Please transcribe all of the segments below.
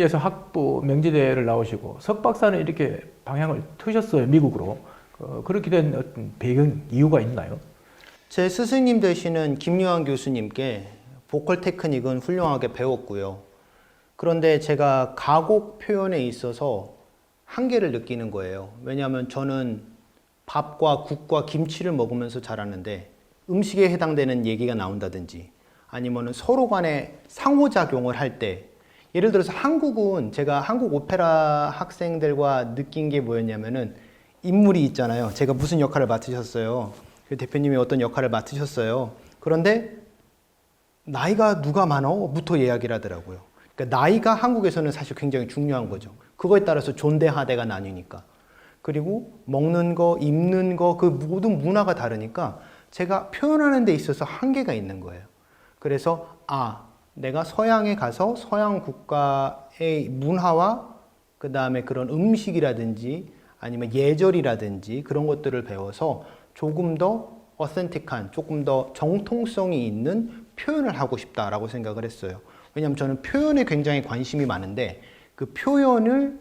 한예에서 학부 명지대를 나오시고 석박사는 이렇게 방향을 트셨어요 미국으로 어, 그렇게 된 어떤 배경 이유가 있나요? 제 스승님 되시는 김유한 교수님께 보컬 테크닉은 훌륭하게 배웠고요. 그런데 제가 가곡 표현에 있어서 한계를 느끼는 거예요. 왜냐하면 저는 밥과 국과 김치를 먹으면서 자랐는데 음식에 해당되는 얘기가 나온다든지 아니면 서로 간에 상호작용을 할 때 예를 들어서 한국은 제가 한국 오페라 학생들과 느낀 게 뭐였냐면은 인물이 있잖아요. 제가 무슨 역할을 맡으셨어요. 그 대표님이 어떤 역할을 맡으셨어요. 그런데 나이가 누가 많어?부터 하더라고요. 그러니까 나이가 한국에서는 사실 굉장히 중요한 거죠. 그거에 따라서 존대 하대가 나뉘니까. 그리고 먹는 거, 입는 거, 그 모든 문화가 다르니까 제가 표현하는 데 있어서 한계가 있는 거예요. 그래서 아, 내가 서양에 가서 서양 국가의 문화와 그 다음에 그런 음식이라든지 아니면 예절이라든지 그런 것들을 배워서 조금 더 어센틱한, 조금 더 정통성이 있는 표현을 하고 싶다라고 생각을 했어요. 왜냐하면 저는 표현에 굉장히 관심이 많은데 그 표현을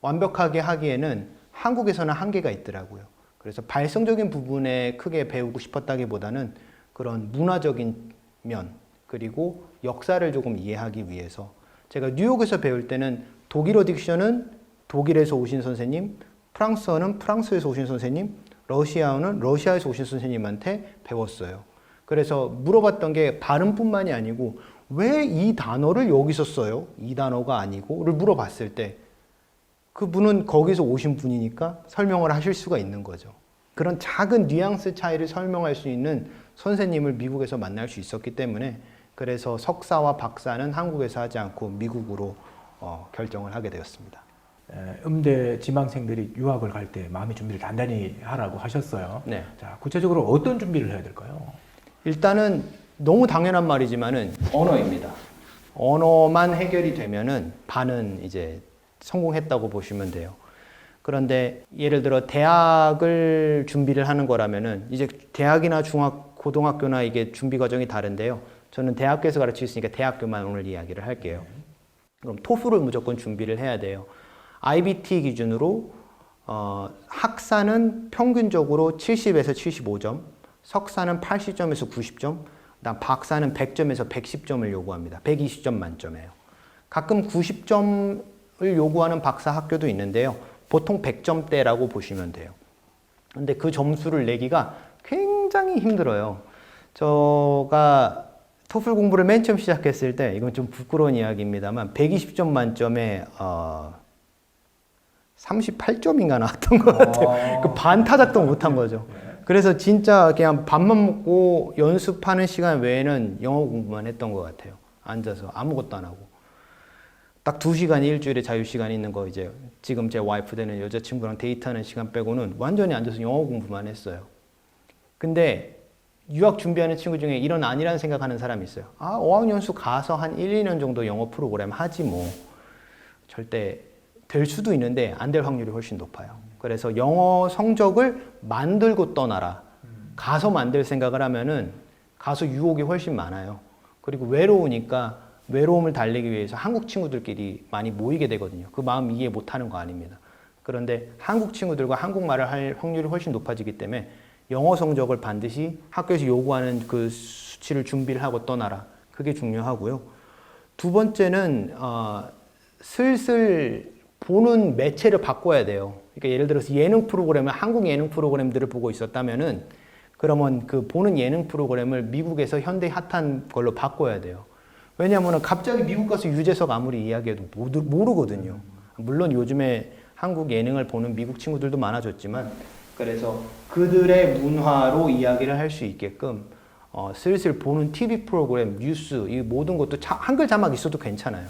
완벽하게 하기에는 한국에서는 한계가 있더라고요. 그래서 발성적인 부분에 크게 배우고 싶었다기보다는 그런 문화적인 면 그리고 역사를 조금 이해하기 위해서 제가 뉴욕에서 배울 때는 독일어 딕션은 독일에서 오신 선생님, 프랑스어는 프랑스에서 오신 선생님, 러시아어는 러시아에서 오신 선생님한테 배웠어요. 그래서 물어봤던 게 발음뿐만이 아니고 왜 이 단어를 여기서 써요? 이 단어가 아니고를 물어봤을 때 그분은 거기서 오신 분이니까 설명을 하실 수가 있는 거죠. 그런 작은 뉘앙스 차이를 설명할 수 있는 선생님을 미국에서 만날 수 있었기 때문에 그래서 석사와 박사는 한국에서 하지 않고 미국으로 어, 결정을 하게 되었습니다. 에, 음대 지망생들이 유학을 갈 때 마음의 준비를 단단히 하라고 하셨어요. 네. 자 구체적으로 어떤 준비를 해야 될까요? 일단은 너무 당연한 말이지만은 언어입니다. 언어만 해결이 되면은 반은 이제 성공했다고 보시면 돼요. 그런데 예를 들어 대학을 준비를 하는 거라면은 이제 대학이나 중학 고등학교나 이게 준비 과정이 다른데요. 저는 대학교에서 가르치고 있으니까 대학교만 오늘 이야기를 할게요. 그럼 토플을 무조건 준비를 해야 돼요. IBT 기준으로 어, 학사는 평균적으로 70에서 75점, 석사는 80점에서 90점, 그다음 박사는 100점에서 110점을 요구합니다. 120점 만점이에요. 가끔 90점을 요구하는 박사 학교도 있는데요. 보통 100점대라고 보시면 돼요. 근데 그 점수를 내기가 굉장히 힘들어요. 저가 토플 공부를 맨 처음 시작했을 때 이건 좀 부끄러운 이야기입니다만 120점 만점에 어 38점인가 나왔던 것 같아요. 그 반 타작도 못한 거죠. 그래서 진짜 그냥 밥만 먹고 연습하는 시간 외에는 영어 공부만 했던 것 같아요. 앉아서 아무것도 안 하고. 딱 두 시간 일주일에 자유 시간 있는 거 이제 지금 제 와이프 되는 여자친구랑 데이트하는 시간 빼고는 완전히 앉아서 영어 공부만 했어요. 근데 유학 준비하는 친구 중에 이런 아니라는 생각하는 사람이 있어요. 아, 어학연수 가서 한 1, 2년 정도 영어 프로그램 하지 뭐. 절대 될 수도 있는데 안 될 확률이 훨씬 높아요. 그래서 영어 성적을 만들고 떠나라. 가서 만들 생각을 하면은 가서 유혹이 훨씬 많아요. 그리고 외로우니까 외로움을 달래기 위해서 한국 친구들끼리 많이 모이게 되거든요. 그 마음 이해 못 하는 거 아닙니다. 그런데 한국 친구들과 한국말을 할 확률이 훨씬 높아지기 때문에 영어 성적을 반드시 학교에서 요구하는 그 수치를 준비를 하고 떠나라. 그게 중요하고요. 두 번째는 어, 슬슬 보는 매체를 바꿔야 돼요. 그러니까 예를 들어서 예능 프로그램을 한국 예능 프로그램들을 보고 있었다면은 그러면 그 보는 예능 프로그램을 미국에서 현대 핫한 걸로 바꿔야 돼요. 왜냐하면 갑자기 미국 가서 유재석 아무리 이야기해도 모르거든요. 물론 요즘에 한국 예능을 보는 미국 친구들도 많아졌지만 그래서 그들의 문화로 이야기를 할 수 있게끔 어, 슬슬 보는 TV 프로그램, 뉴스 이 모든 것도 자, 한글 자막 있어도 괜찮아요.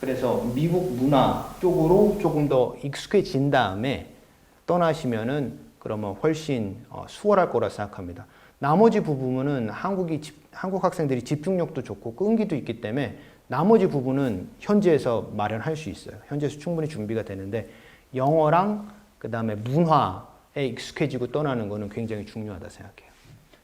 그래서 미국 문화 쪽으로 조금 더 익숙해진 다음에 떠나시면은 그러면 훨씬 어, 수월할 거라 생각합니다. 나머지 부분은 한국이 집, 한국 학생들이 집중력도 좋고 끈기도 있기 때문에 나머지 부분은 현지에서 마련할 수 있어요. 현지에서 충분히 준비가 되는데 영어랑 그 다음에 문화에 익숙해지고 떠나는 거는 굉장히 중요하다 생각해요.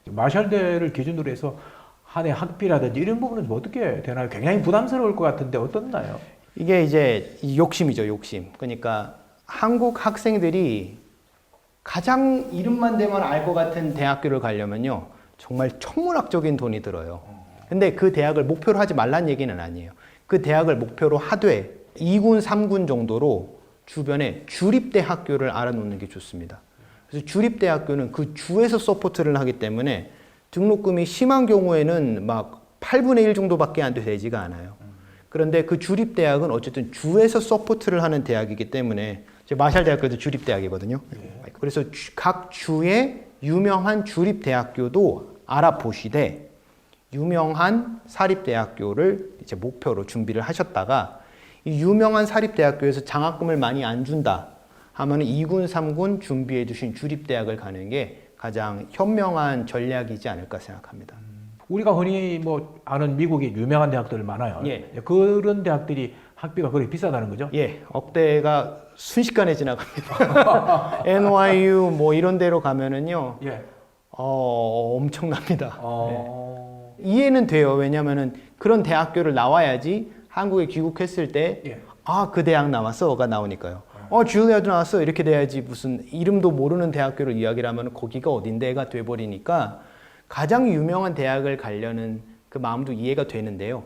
마샬대를 기준으로 해서 한 해 학비라든지 이런 부분은 뭐 어떻게 되나요? 굉장히 부담스러울 것 같은데 어떻나요? 이게 이제 이 욕심이죠, 욕심. 그러니까 한국 학생들이 가장 이름만 대면 알 것 같은 대학교를 가려면요. 정말 천문학적인 돈이 들어요. 근데 그 대학을 목표로 하지 말란 얘기는 아니에요. 그 대학을 목표로 하되 2군, 3군 정도로 주변에 주립대 학교를 알아놓는 게 좋습니다. 그래서 주립대 학교는 그 주에서 서포트를 하기 때문에 등록금이 심한 경우에는 막 8분의 1 정도밖에 안 되지가 않아요. 그런데 그 주립대학은 어쨌든 주에서 서포트를 하는 대학이기 때문에 제 마샬 대학교도 주립대학이거든요. 그래서 주- 각 주의 유명한 주립대학교도 알아보시되 유명한 사립대학교를 이제 목표로 준비를 하셨다가 이 유명한 사립대학교에서 장학금을 많이 안 준다 하면은 2군, 3군 준비해 두신 주립대학을 가는 게 가장 현명한 전략이지 않을까 생각합니다. 우리가 흔히 뭐 아는 미국의 유명한 대학들 많아요. 예. 그런 대학들이 학비가 그렇게 비싸다는 거죠? 예, 억대가 순식간에 지나갑니다. NYU 뭐 이런 데로 가면은요, 예. 어, 엄청납니다. 어... 이해는 돼요. 왜냐면은 그런 대학교를 나와야지 한국에 귀국했을 때, 예. 아, 그 대학 나왔어가 나오니까요. 어, 줄리아도 나왔어. 이렇게 돼야지 무슨 이름도 모르는 대학교를 이야기를 하면 거기가 어딘데가 돼버리니까 가장 유명한 대학을 가려는 그 마음도 이해가 되는데요.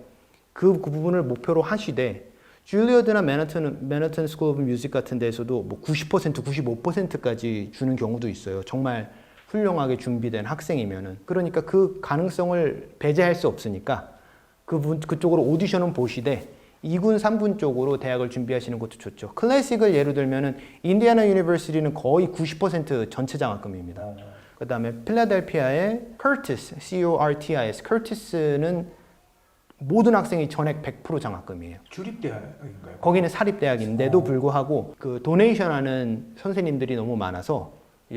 그, 그 부분을 목표로 하시되 줄리어드나 맨하튼, 맨하튼 스쿨 오브 뮤직 같은 데서도 뭐 90%, 95%까지 주는 경우도 있어요. 정말 훌륭하게 준비된 학생이면은. 그러니까 그 가능성을 배제할 수 없으니까 그분, 그쪽으로 오디션은 보시되 2군, 3군 쪽으로 대학을 준비하시는 것도 좋죠. 클래식을 예로 들면은 인디애나 유니버시티는 거의 90% 전체 장학금입니다. 그 다음에 필라델피아의 커티스, C-O-R-T-I-S, 커티스는 모든 학생이 전액 100% 장학금이에요. 주립대학인가요? 거기는 사립대학인데도 불구하고 그 도네이션 하는 선생님들이 너무 많아서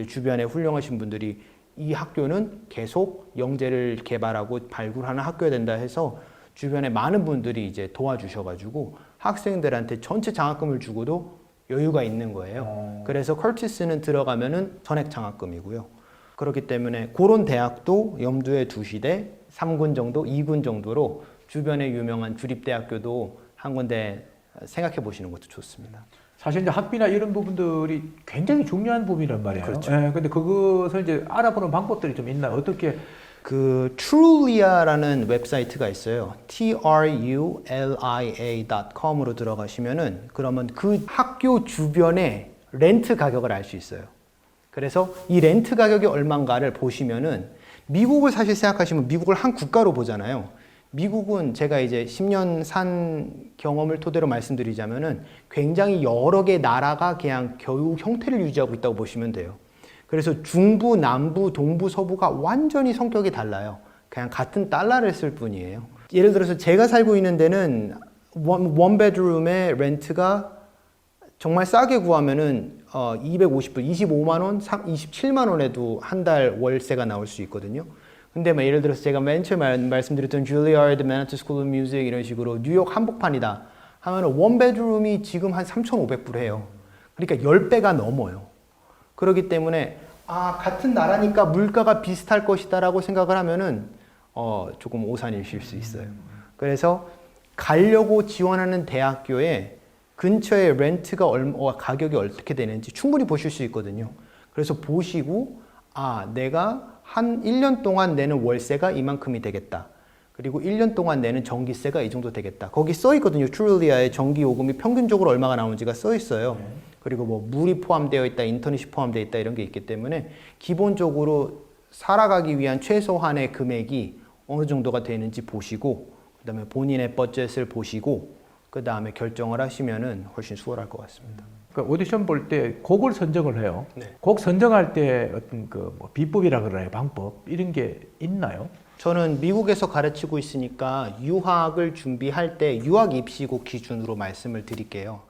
주변에 훌륭하신 분들이 이 학교는 계속 영재를 개발하고 발굴하는 학교가 된다 해서 주변에 많은 분들이 이제 도와주셔가지고 학생들한테 전체 장학금을 주고도 여유가 있는 거예요. 어. 그래서 커티스는 들어가면은 전액 장학금이고요. 그렇기 때문에 그런 대학도 염두에 두시되 3군 정도, 2군 정도로 주변에 유명한 주립대학교도 한 군데 생각해 보시는 것도 좋습니다. 사실 이제 학비나 이런 부분들이 굉장히 중요한 부분이란 말이에요. 그렇죠. 예, 근데 그것을 이제 알아보는 방법들이 좀 있나요? 어떻게 그 Trulia라는 웹사이트가 있어요. trulia.com으로 들어가시면은 그러면 그 학교 주변에 렌트 가격을 알 수 있어요. 그래서 이 렌트 가격이 얼마인가를 보시면은 미국을 사실 생각하시면 미국을 한 국가로 보잖아요. 미국은 제가 이제 10년 산 경험을 토대로 말씀드리자면은 굉장히 여러 개 나라가 그냥 교육 형태를 유지하고 있다고 보시면 돼요. 그래서 중부, 남부, 동부, 서부가 완전히 성격이 달라요. 그냥 같은 달러를 쓸 뿐이에요. 예를 들어서 제가 살고 있는 데는 원, 원베드룸의 렌트가 정말 싸게 구하면은 어 250불, 25만 원, 27만 원에도 한 달 월세가 나올 수 있거든요. 근데 뭐 예를 들어서 제가 맨 처음 말, 말씀드렸던 줄리아드, 맨하튼 스쿨 오브 뮤직 이런 식으로 뉴욕 한복판이다 하면은 원베드룸이 지금 한 3,500불 해요. 그러니까 10배가 넘어요. 그렇기 때문에 아 같은 나라니까 물가가 비슷할 것이다라고 생각을 하면은 어 조금 오산이실 수 있어요. 그래서 가려고 지원하는 대학교에 근처에 렌트가 얼마 어, 가격이 어떻게 되는지 충분히 보실 수 있거든요. 그래서 보시고 아 내가 한 1년 동안 내는 월세가 이만큼이 되겠다. 그리고 1년 동안 내는 전기세가 이 정도 되겠다. 거기 써 있거든요. 트룰리아의 전기 요금이 평균적으로 얼마가 나오는지가 써 있어요. 그리고 뭐 물이 포함되어 있다, 인터넷이 포함되어 있다 이런 게 있기 때문에 기본적으로 살아가기 위한 최소한의 금액이 어느 정도가 되는지 보시고 그다음에 본인의 버젯을 보시고 그다음에 결정을 하시면은 훨씬 수월할 것 같습니다. 그 오디션 볼 때 곡을 선정을 해요. 네. 곡 선정할 때 어떤 그 뭐 비법이라 그러나요? 방법 이런 게 있나요? 저는 미국에서 가르치고 있으니까 유학을 준비할 때 유학 입시곡 기준으로 말씀을 드릴게요.